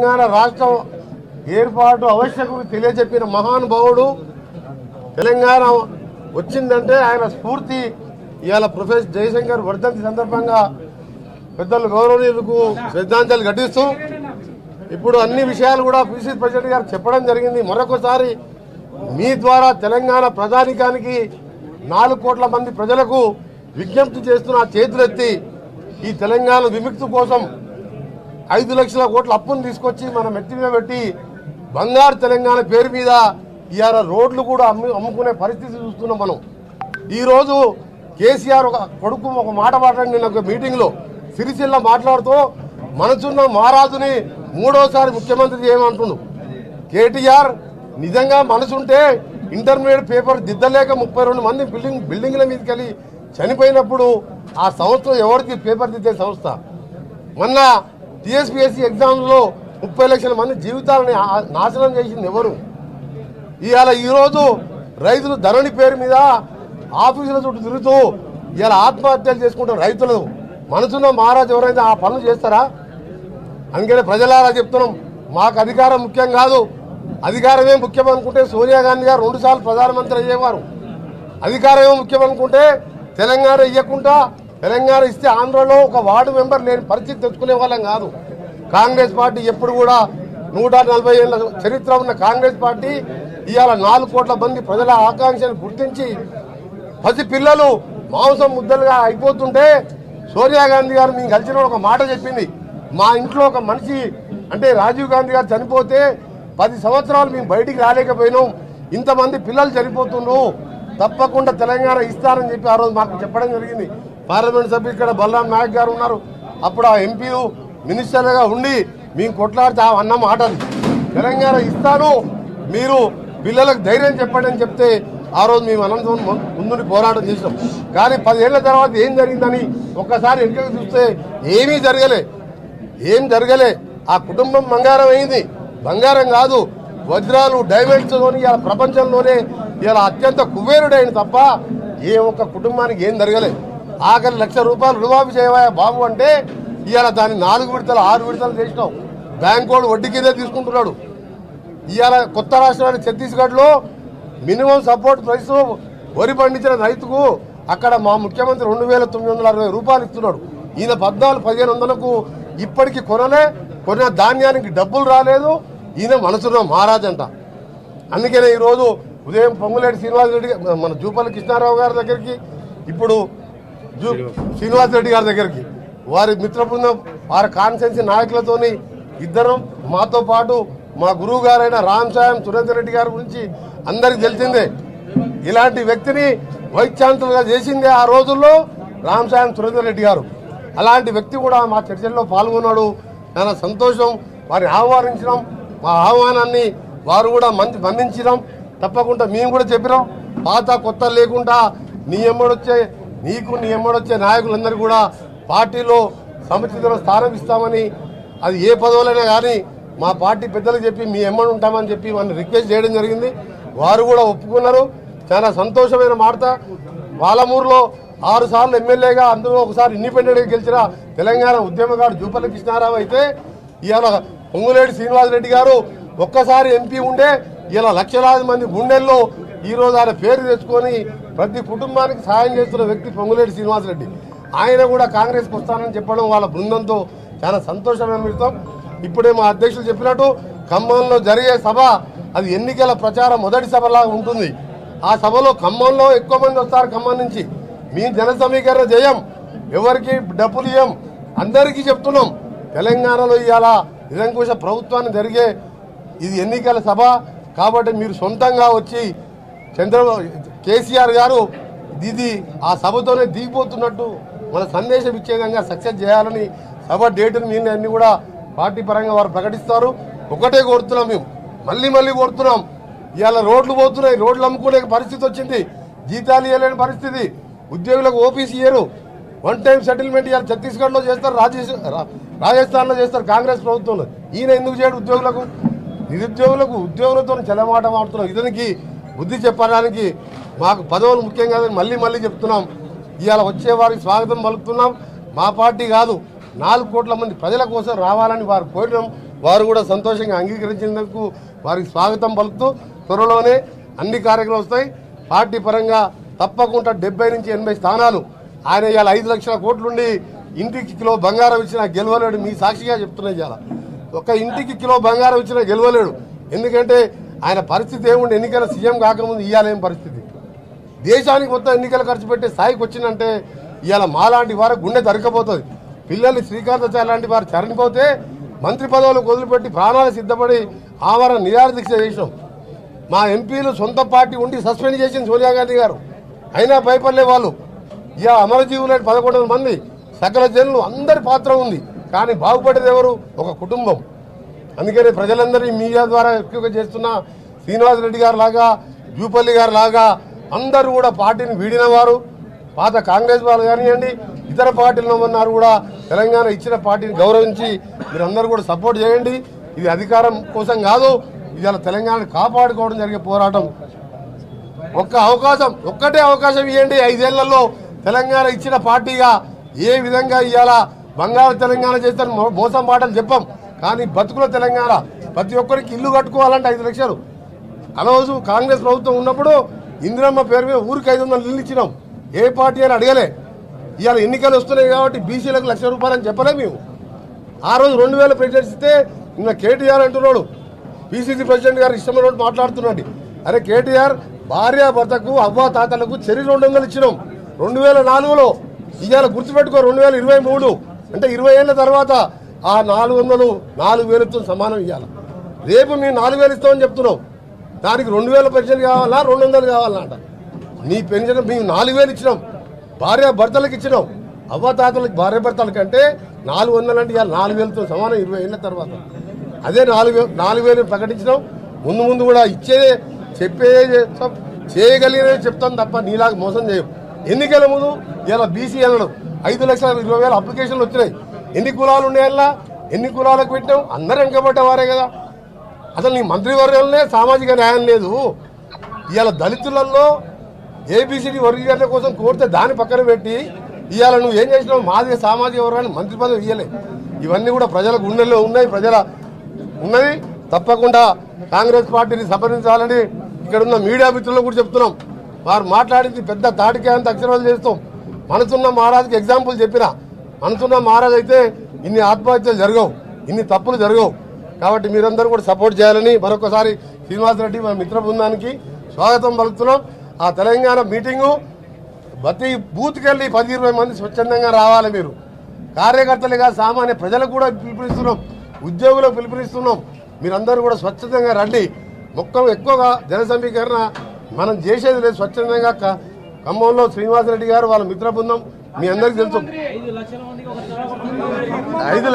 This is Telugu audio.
తెలంగాణ రాష్ట్రం ఏర్పాటు ఆవశ్యకత తెలియజెప్పిన మహానుభావుడు. తెలంగాణ వచ్చిందంటే ఆయన స్ఫూర్తి. ఇవాళ ప్రొఫెసర్ జయశంకర్ వర్ధంతి సందర్భంగా పెద్దలు గౌరవనీయులకు శ్రద్ధాంజలి ఘటిస్తూ ఇప్పుడు అన్ని విషయాలు కూడా పిసి ప్రెసిడెంట్ గారు చెప్పడం జరిగింది. మరొకసారి మీ ద్వారా తెలంగాణ ప్రజానికానికి నాలుగు కోట్ల మంది ప్రజలకు విజ్ఞప్తి చేస్తున్న చేతులెత్తి ఈ తెలంగాణ విముక్తి కోసం ఐదు లక్షల కోట్ల అప్పును తీసుకొచ్చి మన మెట్టి మీద పెట్టి బంగారు తెలంగాణ పేరు మీద ఇవాళ రోడ్లు కూడా అమ్ము అమ్ముకునే పరిస్థితి చూస్తున్నాం మనం. ఈరోజు కేసీఆర్ ఒక కొడుకు ఒక మాట మాట్లాడి నేను ఒక మీటింగ్లో సిరిసిల్ల మాట్లాడుతూ మనసున్న మహారాజుని మూడోసారి ముఖ్యమంత్రి చేయమంటుండు. కేటీఆర్ నిజంగా మనసుంటే ఇంటర్మీడియట్ పేపర్ దిద్దలేక ముప్పై రెండు మంది బిల్డింగ్ బిల్డింగ్ల మీదకి వెళ్ళి చనిపోయినప్పుడు ఆ సంస్థ ఎవరికి పేపర్ దిద్దే సంస్థ. మొన్న టీఎస్పీఎస్సీ ఎగ్జామ్లో ముప్పై లక్షల మంది జీవితాలని నాశనం చేసింది ఎవరు? ఇవాళ ఈరోజు రైతులు ధరణి పేరు మీద ఆఫీసుల చుట్టూ తిరుగుతూ ఇవాళ ఆత్మహత్యలు చేసుకుంటారు రైతులు. మనసున్న మహారాజు ఎవరైనా ఆ పనులు చేస్తారా? అందుకని ప్రజలారా చెప్తున్నాం మాకు అధికారం ముఖ్యం కాదు. అధికారమే ముఖ్యం అనుకుంటే సోనియా గాంధీ గారు రెండుసార్లు ప్రధానమంత్రి అయ్యేవారు. అధికారమే ముఖ్యం అనుకుంటే తెలంగాణ ఇవ్వకుండా తెలంగాణ ఇస్తే ఆంధ్రలో ఒక వార్డు మెంబర్ లేని పరిస్థితి తెచ్చుకునే వాళ్ళం కాదు. కాంగ్రెస్ పార్టీ ఎప్పుడు కూడా నూట నలభై ఏళ్ళ చరిత్ర ఉన్న కాంగ్రెస్ పార్టీ ఇవాళ నాలుగు కోట్ల మంది ప్రజల ఆకాంక్షను గుర్తించి పసి పిల్లలు మాంసం ముద్దలుగా అయిపోతుంటే సోనియా గాంధీ గారు మేము కలిసిన ఒక మాట చెప్పింది. మా ఇంట్లో ఒక మనిషి అంటే రాజీవ్ గాంధీ గారు చనిపోతే పది సంవత్సరాలు మేము బయటికి రాలేకపోయినాం. ఇంతమంది పిల్లలు చనిపోతుండ్రు. తప్పకుండా తెలంగాణ ఇస్తారని చెప్పి ఆ రోజు మాకు చెప్పడం జరిగింది. పార్లమెంట్ సభ్యులు ఇక్కడ బలరాం నాయక్ గారు ఉన్నారు. అప్పుడు ఆ ఎంపీలు మినిస్టర్గా ఉండి మేము కొట్లాడితే ఆ అన్న మాటలు తెలంగాణ ఇస్తాను మీరు పిల్లలకు ధైర్యం చెప్పండి అని చెప్తే ఆ రోజు మేము అనంతరం ముందుని పోరాటం చేసినాం కానీ పదిహేళ్ళ తర్వాత ఏం జరిగిందని ఒక్కసారి వెనుకకు చూస్తే ఏమీ జరగలే. ఏం జరగలే. ఆ కుటుంబం బంగారం అయింది. బంగారం కాదు వజ్రాలు డైమండ్స్తోని ఇలా ప్రపంచంలోనే ఇలా అత్యంత కుబేరుడైన తప్ప ఏ ఒక్క కుటుంబానికి ఏం జరగలే. ఆఖరి లక్ష రూపాయలు రుణమాఫీ చేయవా బాబు అంటే ఇవాళ దాన్ని నాలుగు విడతలు ఆరు విడతలు చేసినాం బ్యాంక్ వాడు వడ్డీ కిందే తీసుకుంటున్నాడు. ఇవాళ కొత్త రాష్ట్రాన్ని ఛత్తీస్గఢ్లో మినిమం సపోర్ట్ ప్రైస్ వరి పండించిన రైతుకు అక్కడ మా ముఖ్యమంత్రి రెండు వేల తొమ్మిది వందల అరవై రూపాయలు ఇస్తున్నాడు. ఈయన పద్నాలుగు పదిహేను వందలకు ఇప్పటికీ కొనలే కొన్న ధాన్యానికి డబ్బులు రాలేదు. ఈయన మనసున్న మహారాజంట. అందుకనే ఈరోజు ఉదయం పొంగులేటి శ్రీనివాస్ రెడ్డి మన జూపల్లి కృష్ణారావు గారి దగ్గరికి ఇప్పుడు శ్రీనివాస్ రెడ్డి గారి దగ్గరికి. వారి మిత్ర బృందం వారి కాన్సెన్సీ నాయకులతోని ఇద్దరం మాతో పాటు మా గురువు గారైన రామ్ సాయం సురేందర్ రెడ్డి గారి గురించి అందరికి తెలిసిందే. ఇలాంటి వ్యక్తిని వైస్ ఛాన్సలర్గా చేసిందే ఆ రోజుల్లో రామ్ సాయం సురేందర్ రెడ్డి గారు. అలాంటి వ్యక్తి కూడా మా చర్చల్లో పాల్గొన్నాడు. చాలా సంతోషం. వారిని ఆహ్వానించడం మా ఆహ్వానాన్ని వారు కూడా మంచి మందించడం తప్పకుండా మేము కూడా చెప్పినాం. పాత కొత్త లేకుండా నీ ఎమ్మడొచ్చే నీకు నీ ఎమ్మడొచ్చే నాయకులందరూ కూడా పార్టీలో సముచిత స్థానం ఇస్తామని అది ఏ పదవులైనా కానీ మా పార్టీ పెద్దలకు చెప్పి మీ ఎమ్మడి ఉంటామని చెప్పి వాళ్ళని రిక్వెస్ట్ చేయడం జరిగింది. వారు కూడా ఒప్పుకున్నారు. చాలా సంతోషమైన మాట పాలమూరులో ఆరు సార్లు ఎమ్మెల్యేగా అందులో ఒకసారి ఇండిపెండెంట్గా గెలిచిన తెలంగాణ ఉద్యమగాడు జూపల్లి కృష్ణారావు అయితే ఇవాళ పొంగులేటి శ్రీనివాసరెడ్డి గారు ఒక్కసారి ఎంపీ ఉండే ఇలా లక్షలాది మంది గుండెల్లో ఈ రోజు ఆయన పేరు తెచ్చుకొని ప్రతి కుటుంబానికి సాయం చేస్తున్న వ్యక్తి పొంగులేటి శ్రీనివాసరెడ్డి. ఆయన కూడా కాంగ్రెస్కి వస్తానని చెప్పడం వాళ్ళ బృందంతో చాలా సంతోషమైన విషయం. ఇప్పుడే మా అధ్యక్షులు చెప్పినట్టు ఖమ్మంలో జరిగే సభ అది ఎన్నికల ప్రచారం మొదటి సభలాగా ఉంటుంది. ఆ సభలో ఖమ్మంలో ఎక్కువ మంది వస్తారు ఖమ్మం నుంచి. మీ జన సమీకరణ చేయం ఎవరికి డబ్బులు ఇయ్యం? అందరికీ చెప్తున్నాం. తెలంగాణలో ఇవాళ నిరంకుశ ప్రభుత్వాన్ని జరిగే ఇది ఎన్నికల సభ. కాబట్టి మీరు సొంతంగా వచ్చి చంద్రబాబు కేసీఆర్ గారు ఇది ఆ సభతోనే దిగిపోతున్నట్టు మన సందేశం ఇచ్చే విధంగా సక్సెస్ చేయాలని సభ డేటును మీరు అన్ని కూడా పార్టీ పరంగా వారు ప్రకటిస్తారు. ఒకటే కోరుతున్నాం మేము. మళ్ళీ మళ్ళీ కోరుతున్నాం. ఇవాళ రోడ్లు పోతున్నాయి. రోడ్లు అమ్ముకునే పరిస్థితి వచ్చింది. జీతాలు ఇవ్వలేని పరిస్థితి. ఉద్యోగులకు ఓపీసీ ఇయ్యరు. వన్ టైం సెటిల్మెంట్ ఇవాళ ఛత్తీస్గఢ్లో చేస్తారు. రాజేష్ రాజస్థాన్లో చేస్తారు. కాంగ్రెస్ ప్రభుత్వంలో. ఈయన ఎందుకు చేయడు ఉద్యోగులకు? నిరుద్యోగులకు ఉద్యోగులతో చెలమాట మాడుతున్నారు ఇతనికి బుద్ధి చెప్పడానికి మాకు పదవులు ముఖ్యం కాదని మళ్ళీ మళ్ళీ చెప్తున్నాం. ఇవాళ వచ్చే వారికి స్వాగతం పలుకుతున్నాం. మా పార్టీ కాదు నాలుగు కోట్ల మంది ప్రజల కోసం రావాలని వారు కోరినాం. వారు కూడా సంతోషంగా అంగీకరించినందుకు వారికి స్వాగతం పలుకుతూ త్వరలోనే అన్ని కార్యక్రమాలు వస్తాయి. పార్టీ పరంగా తప్పకుండా డెబ్బై నుంచి ఎనభై స్థానాలు. ఆయన ఇవాళ ఐదు లక్షల కోట్లుండి ఇంటికి కిలో బంగారం ఇచ్చిన గెలవలేడు మీ సాక్షిగా చెప్తున్నాయి ఇవాళ. ఒక ఇంటికి కిలో బంగారం ఇచ్చిన గెలవలేడు. ఎందుకంటే ఆయన పరిస్థితి ఏముండి ఎన్నికల సీఎం కాకముందు ఇవ్వాలేం పరిస్థితి? దేశానికి మొత్తం ఎన్నికలు ఖర్చు పెట్టే స్థాయికి వచ్చిందంటే ఇవాళ మాలాంటి వారు గుండె దొరకపోతుంది. పిల్లల్ని శ్రీకాంతాచార్య లాంటి వారు చరణిపోతే మంత్రి పదవులకు వదిలిపెట్టి ప్రాణాలు సిద్ధపడి ఆమరణ నిరాదీక్ష చేసినాం. మా ఎంపీలు సొంత పార్టీ ఉండి సస్పెండ్ చేసింది సోనియా గాంధీ గారు. అయినా భయపడలే వాళ్ళు. ఇక అమరజీవులు పదకొండు మంది సకల జనులు అందరి పాత్ర ఉంది. కానీ బాగుపడేది ఎవరు? ఒక కుటుంబం. అందుకని ప్రజలందరినీ మీడియా ద్వారా ఎక్కువగా చేస్తున్న శ్రీనివాస్ రెడ్డి గారు లాగా జూపల్లి గారు లాగా అందరూ కూడా పార్టీని వీడిన వారు పాత కాంగ్రెస్ వాళ్ళు కానివ్వండి ఇతర పార్టీలు ఉన్నారు కూడా తెలంగాణ ఇచ్చిన పార్టీని గౌరవించి మీరందరూ కూడా సపోర్ట్ చేయండి. ఇది అధికారం కోసం కాదు ఇవాళ తెలంగాణను కాపాడుకోవడం జరిగే పోరాటం. ఒక్క అవకాశం ఒక్కటే అవకాశం ఇవ్వండి ఐదేళ్ళలో తెలంగాణ ఇచ్చిన పార్టీగా ఏ విధంగా ఇవాళ బంగారు తెలంగాణ చేస్తాను మోసం మాటలు చెప్పాం. కానీ బతుకుల తెలంగాణ ప్రతి ఒక్కరికి ఇల్లు కట్టుకోవాలంటే ఐదు లక్షలు. ఆ రోజు కాంగ్రెస్ ప్రభుత్వం ఉన్నప్పుడు ఇందిరమ్మ పేరు మీద ఊరికి ఐదు వందలు ఇల్లు ఇచ్చినాం. ఏ పార్టీ అని అడగలే. ఇవాళ ఎన్నికలు వస్తున్నాయి కాబట్టి బీసీలకు లక్ష రూపాయలు అని చెప్పలే మేము. ఆ రోజు రెండు వేల ప్రెసిడెంట్స్ ఇస్తే నిన్న కేటీఆర్ అంటున్నాడు. బీసీసీ ప్రెసిడెంట్ గారు ఇష్టమైన మాట్లాడుతున్నాడు. అరే కేటీఆర్ భార్య భర్తకు అవ్వ తాతలకు చెరి రెండు వందలు ఇచ్చినాం. రెండు వేల నాలుగులో ఇవాళ గుర్తుపెట్టుకో రెండు వేల ఇరవై మూడు. అంటే ఇరవై ఏళ్ళ తర్వాత ఆ నాలుగు వందలు నాలుగు వేలతో సమానం ఇవ్వాలి రేపు మేము నాలుగు వేలు ఇస్తామని చెప్తున్నావు. దానికి రెండు వేల పెన్షన్ కావాలా రెండు వందలు కావాలా అంట. నీ పెన్షన్ మేము నాలుగు వేలు ఇచ్చినాం. భార్య భర్తలకు ఇచ్చినాం. అవ్వతాతలకు భార్య భర్తల కంటే నాలుగు వందలు అంటే ఇవాళ నాలుగు వేలతో సమానం ఇరవై ఏళ్ళ తర్వాత. అదే నాలుగు నాలుగు వేలు ప్రకటించినాం. ముందు ముందు కూడా ఇచ్చేదే చెప్పే చెప్తాం చేయగలిగినవి చెప్తాం తప్ప నీలాగా మోసం చేయం ఎన్నికల ముందు ఇలా బీసీ అనడం. ఐదు లక్షల ఇరవై వేల అప్లికేషన్లు వచ్చినాయి. ఎన్ని కులాలు ఉన్నాయల్లా? ఎన్ని కులాలకు పెట్టాం అందరూ వెనకబడ్డవారే కదా. అసలు నీ మంత్రివర్గంలోనే సామాజిక న్యాయం లేదు. ఇవాళ దళితులలో ఏబిసిడి వర్గీకరణ కోసం కోరితే దాన్ని పక్కన పెట్టి ఇవాళ నువ్వు ఏం చేసినావు? మాది సామాజిక వర్గాన్ని మంత్రి పదవి ఇవ్వలే ఇవన్నీ కూడా ప్రజల గుండెల్లో ఉన్నాయి ప్రజల ఉన్నది. తప్పకుండా కాంగ్రెస్ పార్టీని సంప్రదించాలని ఇక్కడ ఉన్న మీడియా మిత్రులు కూడా చెప్తున్నాం. వారు మాట్లాడింది పెద్ద తాటికాయంత అక్షరాలు చేస్తాం. మనసున్న మహారాజుకి ఎగ్జాంపుల్ చెప్పిన మనసున్న మహారాజ్ అయితే ఇన్ని ఆత్మహత్యలు జరగవు ఇన్ని తప్పులు జరగవు. కాబట్టి మీరందరూ కూడా సపోర్ట్ చేయాలని మరొకసారి శ్రీనివాస్ రెడ్డి మన మిత్ర బృందానికి స్వాగతం పలుకుతున్నాం. ఆ తెలంగాణ మీటింగు ప్రతి బూత్కెళ్ళి పది ఇరవై మంది స్వచ్ఛందంగా రావాలి మీరు. కార్యకర్తలుగా సామాన్య ప్రజలకు కూడా పిలుపునిస్తున్నాం. ఉద్యోగులకు పిలుపునిస్తున్నాం. మీరందరూ కూడా స్వచ్ఛందంగా రండి. మొక్క ఎక్కువగా జన సమీకరణ మనం చేసేది లేదు. స్వచ్ఛందంగా ఖమ్మంలో శ్రీనివాసరెడ్డి గారు వాళ్ళ మిత్ర బృందం మీ అందరికీ తెలుసు. ఐదు